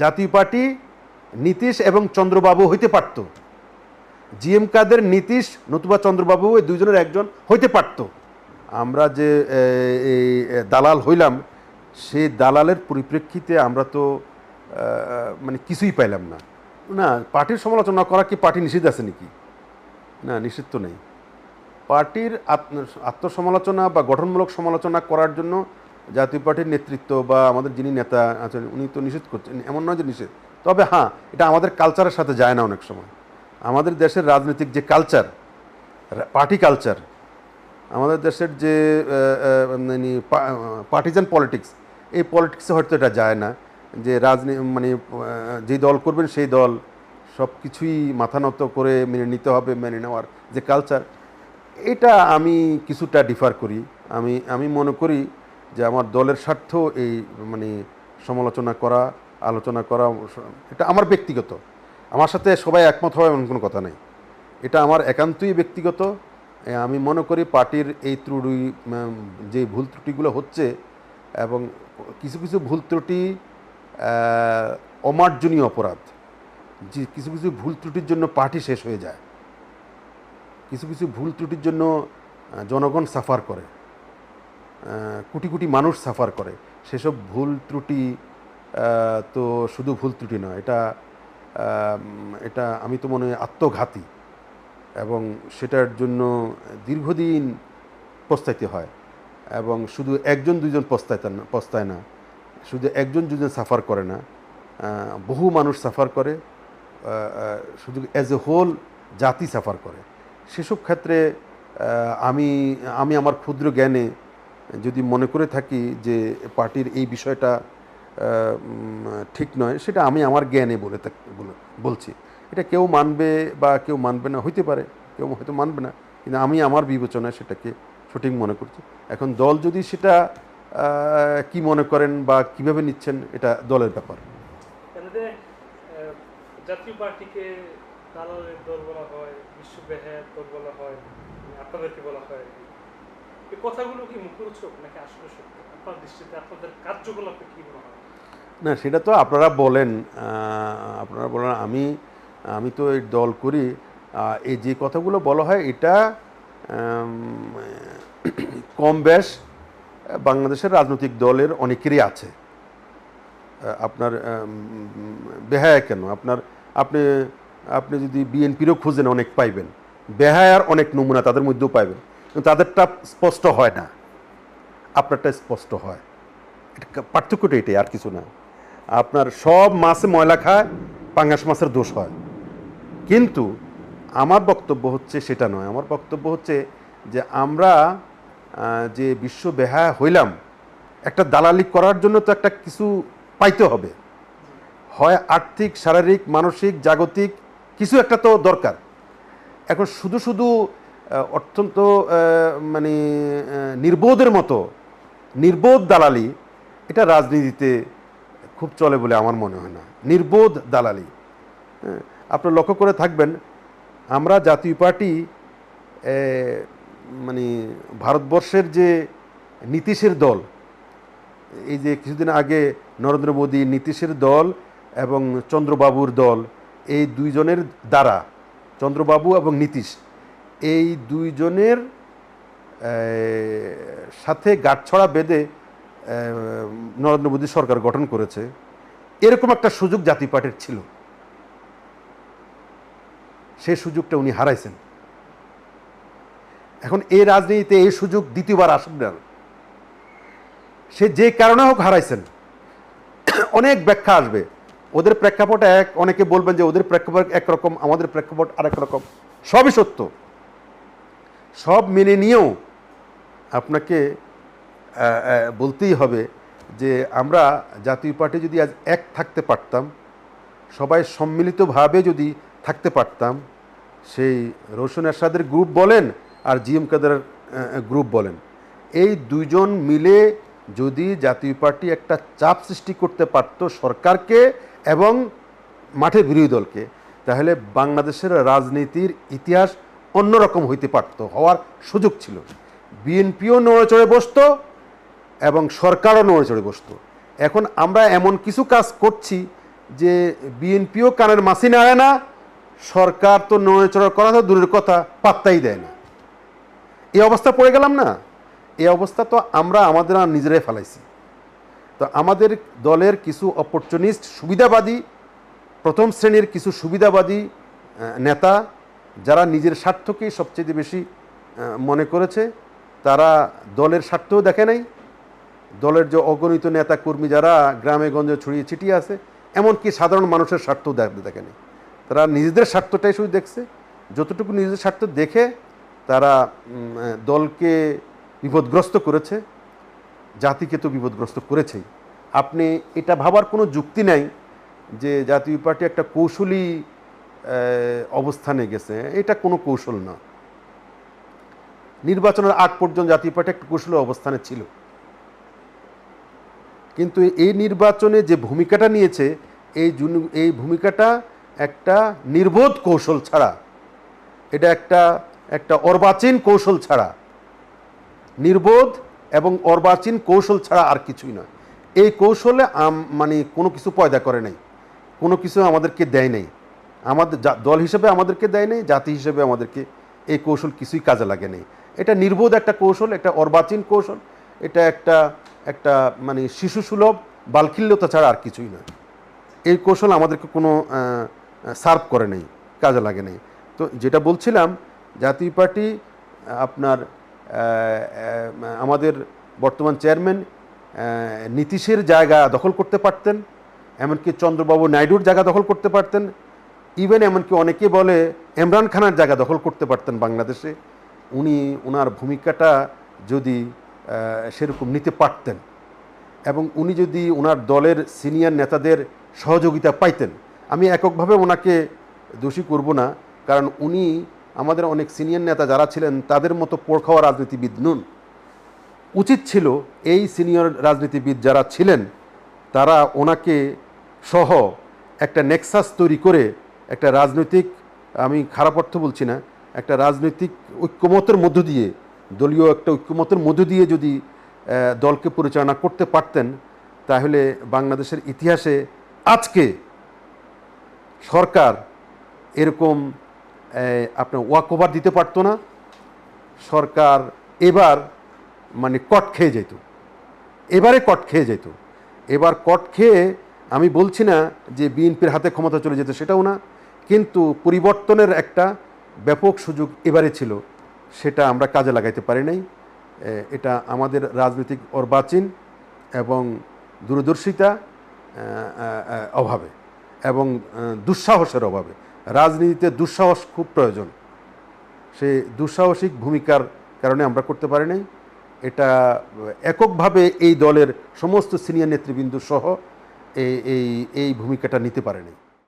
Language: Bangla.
জাতীয় পার্টি নীতিশ এবং চন্দ্রবাবু হইতে পারত। জিএম কাদের, নীতিশ নতুবা চন্দ্রবাবু এই দুজনের একজন হইতে পারত। আমরা যে এই দালাল হইলাম সেই দালালের পরিপ্রেক্ষিতে আমরা তো মানে কিছুই পাইলাম না। না, পার্টির সমালোচনা করা কি পার্টি নিষেধ আছে নাকি? না, নিষিদ্ধ তো নেই। পার্টির আত্মসমালোচনা বা গঠনমূলক সমালোচনা করার জন্য জাতীয় পার্টির নেতৃত্ব বা আমাদের যিনি নেতা আছেন, উনি তো নিষেধ করছেন, এমন নয় যে নিষেধ। তবে হ্যাঁ এটা আমাদের কালচারের সাথে যায় না অনেক সময়। আমাদের দেশের রাজনৈতিক যে কালচার পার্টি কালচার আমাদের দেশের যে মানে পার্টিজান পলিটিক্স এই পলিটিক্সে হয়তো এটা যায় না। যে রাজনীতি মানে যে দল করবেন সেই দল সব কিছুই মাথা নত করে মেনে নিতে হবে, মেনে নেওয়ার যে কালচার এটা আমি কিছুটা ডিফার করি। আমি আমি মনে করি যে আমার দলের স্বার্থ এই মানে সমালোচনা করা, আলোচনা করা, এটা আমার ব্যক্তিগত। আমার সাথে সবাই একমত হবে এমন কোনো কথা নেই। এটা আমার একান্তই ব্যক্তিগত। আমি মনে করি পার্টির এই ত্রুটি যে ভুল ত্রুটিগুলো হচ্ছে এবং কিছু কিছু ভুল ত্রুটি অমার্জনীয় অপরাধ, যে কিছু কিছু ভুল ত্রুটির জন্য পার্টি শেষ হয়ে যায়। কিছু কিছু ভুল ত্রুটির জন্য জনগণ সাফার করে। কোটি কোটি মানুষ সাফার করে। সেসব ভুল ত্রুটি তো শুধু ভুল ত্রুটি নয়, এটা এটা আমি তো মনে হয় আত্মঘাতী এবং সেটার জন্য দীর্ঘদিন পস্তাইতে হয় এবং শুধু একজন দুজন পস্তাইতে না, পস্তায় না, শুধু একজন দুজন সাফার করে না বহু মানুষ সাফার করে শুধু অ্যাজ এ হোল জাতি সাফার করে। সেসব ক্ষেত্রে আমি আমি আমার ক্ষুদ্র জ্ঞানে যদি মনে করে থাকি যে পার্টির এই বিষয়টা ঠিক নয়, সেটা আমি আমার জ্ঞানে বলে বলছি। এটা কেউ মানবে বা কেউ মানবে না, হইতে পারে, কেউ হয়তো মানবে না, কিন্তু আমি আমার বিবেচনায় সেটাকে সঠিক মনে করছি। এখন দল যদি সেটা কি মনে করেন বা কীভাবে নিচ্ছেন, এটা দলের ব্যাপার। জাতীয় পার্টিকে দালালের দল বলা হয় বিশ্ব দল বলা হয় মানে আপনাদেরকে বলা হয় এই কথাগুলো কি মুখরোচক নাকি আসলে সত্য? আপনার দৃষ্টিতে আপনাদের কার্যকলাপে মনে হয়? না, সেটা তো আপনারা বলেন আপনারা বলেন, আমি আমি তো এই দল করি এই যে কথাগুলো বলা হয়, এটা কম বেশ, বাংলাদেশের রাজনৈতিক দলের অনেকেরই আছে। আপনার বেহায়া কেন? আপনার, আপনি আপনি যদি বিএনপিরও খুঁজেন অনেক পাইবেন। বেহায়ার অনেক নমুনা তাদের মধ্যেও পাইবেন। তাদেরটা স্পষ্ট হয় না। আপনারটা স্পষ্ট হয়। এটা পার্থক্যটা এটাই, আর কিছু না। আপনার সব মাছে ময়লা খায়, পাঙ্গাস মাছের দোষ হয়। কিন্তু আমার বক্তব্য হচ্ছে সেটা নয়। আমার বক্তব্য হচ্ছে যে আমরা যে বিশ্ব বেহা হইলাম, একটা দালালি করার জন্য তো একটা কিছু পাইতে হবে। হয় আর্থিক, শারীরিক, মানসিক, জাগতিক, কিছু একটা তো দরকার। এখন শুধু শুধু অত্যন্ত মানে নির্বোধের মতো নির্বোধ দালালি এটা রাজনীতিতে খুব চলে বলে আমার মনে হয় না। নির্বোধ দালালি। হ্যাঁ, আপনার লক্ষ্য করে থাকবেন আমরা জাতীয় পার্টি মানে ভারতবর্ষের যে নীতিশের দল এই যে কিছুদিন আগে নরেন্দ্র মোদী নীতিশের দল এবং চন্দ্রবাবুর দল এই দুইজনের দ্বারা চন্দ্রবাবু এবং নীতিশ এই দুইজনের সাথে গাঁটছড়া বেঁধে নরেন্দ্র মোদী সরকার গঠন করেছে, এরকম একটা সুযোগ জাতীয় পার্টির ছিল। সেই সুযোগটা উনি হারাইছেন। এখন এই রাজনীতিতে এই সুযোগ দ্বিতীয়বার আসবে না। সে যে কারণে হোক হারাইছেন। অনেক ব্যাখ্যা আসবে। ওদের প্রেক্ষাপট এক, অনেকে বলবেন যে ওদের প্রেক্ষাপট একরকম, আমাদের প্রেক্ষাপট আরেক রকম সবই সত্য। সব মেনে নিয়েও আপনাকে বলতেই হবে যে আমরা জাতীয় পার্টি যদি আজ এক থাকতে পারতাম, সবাই সম্মিলিতভাবে যদি থাকতে পারতাম, সেই রোশন এরশাদের গ্রুপ বলেন আর জি এম কাদের গ্রুপ বলেন, এই দুইজন মিলে যদি জাতীয় পার্টি একটা চাপ সৃষ্টি করতে পারত সরকারকে এবং মাঠে বিরোধী দলকে, তাহলে বাংলাদেশের রাজনীতির ইতিহাস অন্যরকম হইতে পারত, হওয়ার সুযোগ ছিল বিএনপিও নড়ে চড়ে বসতো এবং সরকারও নড়ে চড়ে বসতো। এখন আমরা এমন কিছু কাজ করছি যে বিএনপিও কানের মাসি নাড়ে না, সরকার তো নড়েচড়া করা তো দূরের কথা, পাত্তাই দেয় না। এই অবস্থা পড়ে গেলাম না? এই অবস্থা তো আমরা আমাদের আর নিজেরাই ফেলাইছি। তো আমাদের দলের কিছু অপরচুনিস্ট সুবিধাবাদী, প্রথম শ্রেণির কিছু সুবিধাবাদী নেতা যারা নিজের স্বার্থকেই সবচেয়ে বেশি মনে করেছে, তারা দলের স্বার্থও দেখে নাই। দলের যে অগণিত নেতা কর্মী যারা গ্রামে গঞ্জে ছড়িয়ে ছিটিয়ে আছে, এমনকি সাধারণ মানুষের স্বার্থও দেখ- নেই। তারা নিজেদের স্বার্থটাই শুধু দেখছে। যতটুকু নিজেদের স্বার্থ দেখে তারা দলকে বিপদগ্রস্ত করেছে, জাতিকে তো বিপদগ্রস্ত করেছেই। আপনি এটা ভাবার কোনো যুক্তি নাই যে জাতীয় পার্টি একটা কৌশলী অবস্থানে গেছে। এটা কোনো কৌশল না। নির্বাচনের আগ পর্যন্ত জাতীয় পার্টি একটা কৌশলী অবস্থানে ছিল। কিন্তু এই নির্বাচনে যে ভূমিকাটা নিয়েছে, এই এই ভূমিকাটা একটা নির্বোধ কৌশল ছাড়া, এটা একটা একটা অর্বাচীন কৌশল ছাড়া, নির্বোধ এবং অর্বাচীন কৌশল ছাড়া আর কিছুই নয়। এই কৌশলে মানে কোনো কিছু পয়দা করে নাই। কোনো কিছু আমাদেরকে দেয় নাই। আমাদের দল হিসেবে আমাদেরকে দেয় নাই, জাতি হিসেবে আমাদেরকে এই কৌশল কিছুই কাজে লাগে নেই। এটা নির্বোধ একটা কৌশল, একটা অর্বাচীন কৌশল, এটা একটা একটা মানে শিশু সুলভ বালখিল্যতা ছাড়া আর কিছুই নয়। এই কৌশল আমাদেরকে কোনো সার্ভ করে নেই, কাজে লাগে নেই। তো যেটা বলছিলাম, জাতীয় পার্টি, আপনার আমাদের বর্তমান চেয়ারম্যান নীতিশের জায়গা দখল করতে পারতেন, এমনকি চন্দ্রবাবু নাইডুর জায়গা দখল করতে পারতেন ইভেন এমনকি অনেকে বলে ইমরান খানের জায়গা দখল করতে পারতেন বাংলাদেশে। উনি ওনার ভূমিকাটা যদি সেরকম নিতে পারতেন এবং উনি যদি ওনার দলের সিনিয়র নেতাদের সহযোগিতা পাইতেন। আমি এককভাবে ওনাকে দোষী করব না, কারণ উনি আমাদের অনেক সিনিয়র নেতা যারা ছিলেন, তাদের মতো পোড় খাওয়া রাজনীতিবিদ নুন। উচিত ছিল এই সিনিয়র রাজনীতিবিদ যারা ছিলেন, তারা ওনাকে সহ একটা নেক্সাস তৈরি করে একটা রাজনৈতিক, আমি খারাপ অর্থ বলছি না, একটা রাজনৈতিক ঐক্যমতের মধ্য দিয়ে, দলীয় একটা ঐক্যমতের মধ্য দিয়ে যদি দলকে পরিচালনা করতে পারতেন, তাহলে বাংলাদেশের ইতিহাসে আজকে সরকার এরকম আপনার ওয়াকওভার দিতে পারতো না, সরকার এবার মানে কট খেয়ে যেত। এবারে কট খেয়ে যেত। এবার কট খেয়ে, আমি বলছি না যে বিএনপির হাতে ক্ষমতা চলে যেত সেটাও না কিন্তু পরিবর্তনের একটা ব্যাপক সুযোগ এবারে ছিল, সেটা আমরা কাজে লাগাইতে পারি নাই। এটা আমাদের রাজনৈতিক অর্বাচীন এবং দূরদর্শিতা অভাবে এবং দুঃসাহসের অভাবে। রাজনীতিতে দুঃসাহস খুব প্রয়োজন। সে দুঃসাহসিক ভূমিকার কারণে আমরা করতে পারি নাই। এটা এককভাবে এই দলের সমস্ত সিনিয়র নেতৃবৃন্দ সহ এই এই ভূমিকাটা নিতে পারেনি